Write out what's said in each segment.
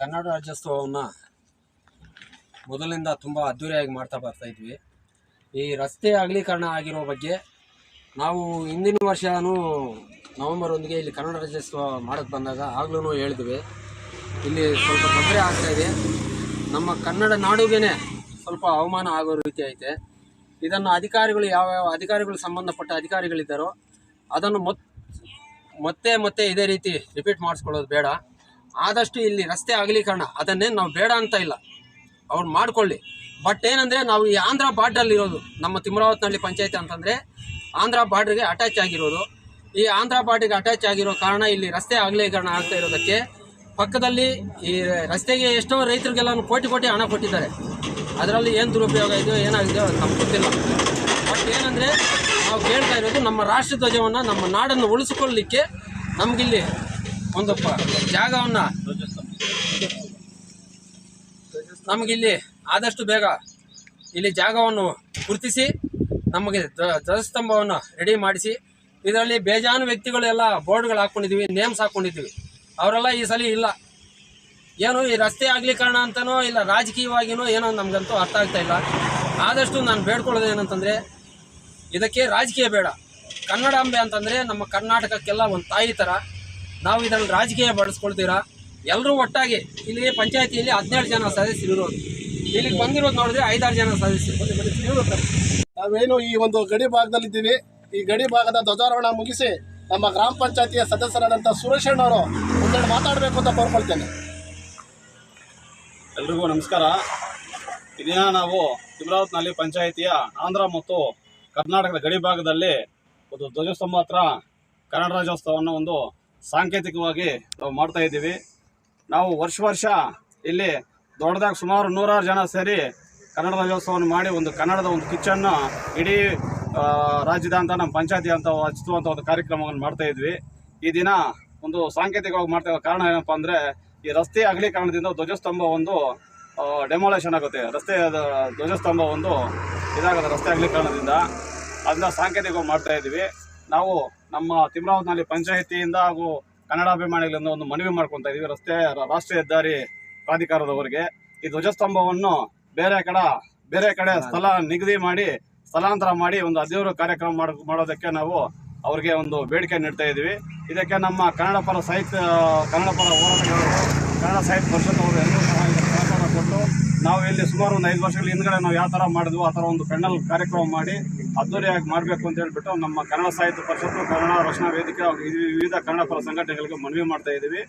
ಕನ್ನಡ ರಾಜ್ಯೋತ್ಸವವನ್ನು ಮೊದಲಿಂದ ತುಂಬ ಅದ್ಧೂರಿಯಾಗಿ ಮಾಡ್ತಾ ಬರ್ತಾ ಇದ್ವಿ. ಈ ರಸ್ತೆ ಅಗಲೀಕರಣ ಆಗಿರೋ ಬಗ್ಗೆ ನಾವು ಹಿಂದಿನ ವರ್ಷನೂ ನವೆಂಬರ್ ಒಂದಿಗೆ ಇಲ್ಲಿ ಕನ್ನಡ ರಾಜ್ಯೋತ್ಸವ ಮಾಡೋಕ್ಕೆ ಬಂದಾಗ ಆಗ್ಲೂ ಹೇಳಿದ್ವಿ. ಇಲ್ಲಿ ಸ್ವಲ್ಪ ತೊಂದರೆ ಆಗ್ತಾಯಿದೆ ನಮ್ಮ ಕನ್ನಡ ನಾಡುಗೇನೆ ಸ್ವಲ್ಪ ಅವಮಾನ ಆಗೋ ರೀತಿ ಐತೆ. ಇದನ್ನು ಅಧಿಕಾರಿಗಳು ಯಾವ್ಯಾವ ಅಧಿಕಾರಿಗಳು ಸಂಬಂಧಪಟ್ಟ ಅಧಿಕಾರಿಗಳಿದ್ದಾರೋ ಅದನ್ನು ಮೊತ್ ಮತ್ತೆ ಮತ್ತೆ ಇದೇ ರೀತಿ ರಿಪೀಟ್ ಮಾಡಿಸ್ಕೊಳ್ಳೋದು ಬೇಡ. ಆದಷ್ಟು ಇಲ್ಲಿ ರಸ್ತೆ ಕಾರಣ. ಅದನ್ನೇ ನಾವು ಬೇಡ ಅಂತ ಇಲ್ಲ. ಅವ್ರು ಮಾಡ್ಕೊಳ್ಳಿ. ಬಟ್ ಏನಂದರೆ ನಾವು ಈ ಆಂಧ್ರ ಬಾರ್ಡ್ರಲ್ಲಿರೋದು ನಮ್ಮ ತಿಮ್ರಾವತ್ನಹಳ್ಳಿ ಪಂಚಾಯತ್ ಅಂತಂದರೆ ಆಂಧ್ರ ಬಾರ್ಡ್ರಿಗೆ ಅಟ್ಯಾಚ್ ಆಗಿರೋದು. ಈ ಆಂಧ್ರ ಬಾರ್ಡ್ರಿಗೆ ಅಟ್ಯಾಚ್ ಆಗಿರೋ ಕಾರಣ ಇಲ್ಲಿ ರಸ್ತೆ ಅಗಲೀಕರಣ ಆಗ್ತಾ ಇರೋದಕ್ಕೆ ಪಕ್ಕದಲ್ಲಿ ಈ ರಸ್ತೆಗೆ ಎಷ್ಟೋ ರೈತರಿಗೆಲ್ಲ ಕೋಟಿ ಕೋಟಿ ಹಣ ಕೊಟ್ಟಿದ್ದಾರೆ. ಅದರಲ್ಲಿ ಏನು ದುರುಪಯೋಗ ಇದೆಯೋ, ಏನಾಗಿದೆಯೋ ನಮ್ಗೆ ಗೊತ್ತಿಲ್ಲ. ಬಟ್ ಏನಂದರೆ ನಾವು ಕೇಳ್ತಾ ಇರೋದು ನಮ್ಮ ರಾಷ್ಟ್ರ ಧ್ವಜವನ್ನು ನಮ್ಮ ನಾಡನ್ನು ಉಳಿಸಿಕೊಳ್ಳಲಿಕ್ಕೆ ನಮಗಿಲ್ಲಿ ಒಂದು ಜಾಗವನ್ನು. ನಮಗಿಲ್ಲಿ ಆದಷ್ಟು ಬೇಗ ಇಲ್ಲಿ ಜಾಗವನ್ನು ಗುರುತಿಸಿ, ನಮಗೆ ಧ್ವ- ಧ್ವಜಸ್ತಂಭವನ್ನು ರೆಡಿ ಮಾಡಿಸಿ, ಇದರಲ್ಲಿ ಬೇಜಾನು ವ್ಯಕ್ತಿಗಳೆಲ್ಲ ಬೋರ್ಡ್ಗಳು ಹಾಕ್ಕೊಂಡಿದ್ದೀವಿ ನೇಮ್ಸ್ ಹಾಕ್ಕೊಂಡಿದ್ದೀವಿ ಅವರೆಲ್ಲ ಈ ಸಲ ಇಲ್ಲ. ಏನು ಈ ರಸ್ತೆ ಕಾರಣ ಅಂತನೋ, ಇಲ್ಲ ರಾಜಕೀಯವಾಗಿನೋ ಏನೋ ನಮಗಂತೂ ಅರ್ಥ ಆಗ್ತಾ ಇಲ್ಲ. ಆದಷ್ಟು ನಾನು ಬೇಡ್ಕೊಳ್ಳೋದು ಏನಂತಂದರೆ, ಇದಕ್ಕೆ ರಾಜಕೀಯ ಬೇಡ. ಕನ್ನಡಾಂಬೆ ಅಂತಂದರೆ ನಮ್ಮ ಕರ್ನಾಟಕಕ್ಕೆಲ್ಲ ಒಂದು ತಾಯಿ ಥರ ನಾವು ಇದನ್ನು ರಾಜಕೀಯ ಬಳಸ್ಕೊಳ್ತೀರಾ? ಎಲ್ಲರೂ ಒಟ್ಟಾಗಿ ಇಲ್ಲಿ ಪಂಚಾಯತಿಯಲ್ಲಿ ಹದಿನೇಳು ಜನ ಸದಸ್ಯರು ಇರೋದು ಇಲ್ಲಿಗೆ ಬಂದಿರೋದು ನೋಡಿದ್ರೆ ಐದಾರು ಜನ ಸದಸ್ಯರು. ನಾವೇನು ಈ ಒಂದು ಗಡಿ ಭಾಗದಲ್ಲಿದ್ದೀವಿ. ಈ ಗಡಿ ಭಾಗದ ಧ್ವಜಾರೋಹಣ ಮುಗಿಸಿ ನಮ್ಮ ಗ್ರಾಮ ಪಂಚಾಯತಿಯ ಸದಸ್ಯರಾದಂಥ ಸುರೇಶ್ ಅಣ್ಣವರು ಒಂದೆರಡು ಮಾತಾಡಬೇಕು ಅಂತ ಕೋರ್ಕೊಳ್ತೇನೆ. ಎಲ್ರಿಗೂ ನಮಸ್ಕಾರ. ಇದನ್ನ ನಾವು ತಿಮ್ರಾವತ್ನಲ್ಲಿ ಪಂಚಾಯಿತಿಯ ಆಂಧ್ರ ಮತ್ತು ಕರ್ನಾಟಕದ ಗಡಿ ಭಾಗದಲ್ಲಿ ಒಂದು ಧ್ವಜೋತ್ಸವ ಹತ್ರ ಕನ್ನಡ ರಾಜ್ಯೋತ್ಸವವನ್ನು ಒಂದು ಸಾಂಕೇತಿಕವಾಗಿ ನಾವು ಮಾಡ್ತಾ ಇದ್ದೀವಿ. ನಾವು ವರ್ಷ ವರ್ಷ ಇಲ್ಲಿ ದೊಡ್ಡದಾಗಿ ಸುಮಾರು ನೂರಾರು ಜನ ಸೇರಿ ಕನ್ನಡ ರಾಜ್ಯೋತ್ಸವವನ್ನು ಮಾಡಿ ಒಂದು ಕನ್ನಡದ ಒಂದು ಕಿಚ್ಚನ್ನು ಇಡೀ ರಾಜ್ಯದ ಅಂತ ನಮ್ಮ ಪಂಚಾಯತಿ ಅಂತ ಹಚ್ಚುವಂಥ ಒಂದು ಕಾರ್ಯಕ್ರಮವನ್ನು ಮಾಡ್ತಾ ಇದ್ವಿ. ಈ ದಿನ ಒಂದು ಸಾಂಕೇತಿಕವಾಗಿ ಮಾಡ್ತಾ ಇರೋ ಕಾರಣ ಏನಪ್ಪ ಅಂದರೆ, ಈ ರಸ್ತೆ ಅಗಲೀಕರಣದಿಂದ ಧ್ವಜಸ್ತಂಭ ಒಂದು ಡೆಮೊಲೇಷನ್ ಆಗುತ್ತೆ. ರಸ್ತೆ ಧ್ವಜಸ್ತಂಭ ಒಂದು ಇದಾಗುತ್ತೆ ರಸ್ತೆ ಅಗಲೀಕರಣದಿಂದ ಅದನ್ನ ಸಾಂಕೇತಿಕವಾಗಿ ಮಾಡ್ತಾ ಇದ್ದೀವಿ. ನಾವು ನಮ್ಮ ತಿಮ್ರಾವತ್ನಲ್ಲಿ ಪಂಚಾಯಿತಿಯಿಂದ ಹಾಗೂ ಕನ್ನಡಾಭಿಮಾನಿಗಳಿಂದ ಒಂದು ಮನವಿ ಮಾಡ್ಕೊತಾ ಇದೀವಿ. ರಸ್ತೆ ರಾಷ್ಟ್ರೀಯ ಹೆದ್ದಾರಿ ಪ್ರಾಧಿಕಾರದವರಿಗೆ. ಈ ಧ್ವಜಸ್ತಂಭವನ್ನು ಬೇರೆ ಕಡೆ ಬೇರೆ ಕಡೆ ಸ್ಥಳ ನಿಗದಿ ಮಾಡಿ ಸ್ಥಳಾಂತರ ಮಾಡಿ ಒಂದು ಹದಿನೂರು ಕಾರ್ಯಕ್ರಮ ಮಾಡ ಮಾಡೋದಕ್ಕೆ ನಾವು ಅವರಿಗೆ ಒಂದು ಬೇಡಿಕೆ ನೀಡ್ತಾ ಇದ್ದೀವಿ ಇದಕ್ಕೆ ನಮ್ಮ ಕನ್ನಡ ಪರ ಸಾಹಿತ್ಯ ಕನ್ನಡ ಪರ ಹೋರಾಟಗಾರರು ಕನ್ನಡ ಸಾಹಿತ್ಯ ಪರಿಷತ್ ಅವರು ಎಲ್ಲರೂ ಸಹ ಸಹಕಾರ ಕೊಟ್ಟು ನಾವು ಇಲ್ಲಿ ಸುಮಾರು ಒಂದು ಐದು ವರ್ಷಗಳ ಹಿಂದ್ಗಡೆ ನಾವು ಯಾವ ಥರ ಮಾಡಿದ್ವು ಆ ಥರ ಒಂದು ಪೆಂಡಲ್ ಕಾರ್ಯಕ್ರಮ ಮಾಡಿ ಅದ್ದೂರಿಯಾಗಿ ಮಾಡಬೇಕು ಅಂತ ಹೇಳಿಬಿಟ್ಟು ನಮ್ಮ ಕನ್ನಡ ಸಾಹಿತ್ಯ ಪರಿಷತ್ತು, ಕನ್ನಡ ರಕ್ಷಣಾ ವೇದಿಕೆ ವಿವಿಧ ಕನ್ನಡ ಪರ ಸಂಘಟನೆಗಳಿಗೆ ಮನವಿ ಮಾಡ್ತಾ ಇದ್ದೀವಿ.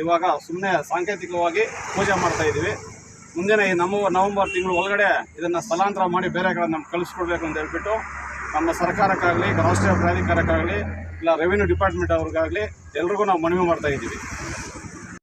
ಇವಾಗ ಸುಮ್ಮನೆ ಸಾಂಕೇತಿಕವಾಗಿ ಪೂಜೆ ಮಾಡ್ತಾ ಇದ್ದೀವಿ. ಮುಂದಿನ ಈ ನಮ್ಮ ನವೆಂಬರ್ ತಿಂಗಳು ಒಳಗಡೆ ಇದನ್ನು ಸ್ಥಳಾಂತರ ಮಾಡಿ ಬೇರೆ ಕಡೆ ನಮ್ಗೆ ಕಳಿಸ್ಕೊಡ್ಬೇಕು ಅಂತ ಹೇಳ್ಬಿಟ್ಟು ನಮ್ಮ ಸರ್ಕಾರಕ್ಕಾಗಲಿ, ರಾಷ್ಟ್ರೀಯ ಪ್ರಾಧಿಕಾರಕ್ಕಾಗಲಿ, ಇಲ್ಲ ರೆವಿನ್ಯೂ ಡಿಪಾರ್ಟ್ಮೆಂಟ್ ಅವ್ರಿಗಾಗಲಿ ಎಲ್ರಿಗೂ ನಾವು ಮನವಿ ಮಾಡ್ತಾ ಇದ್ದೀವಿ.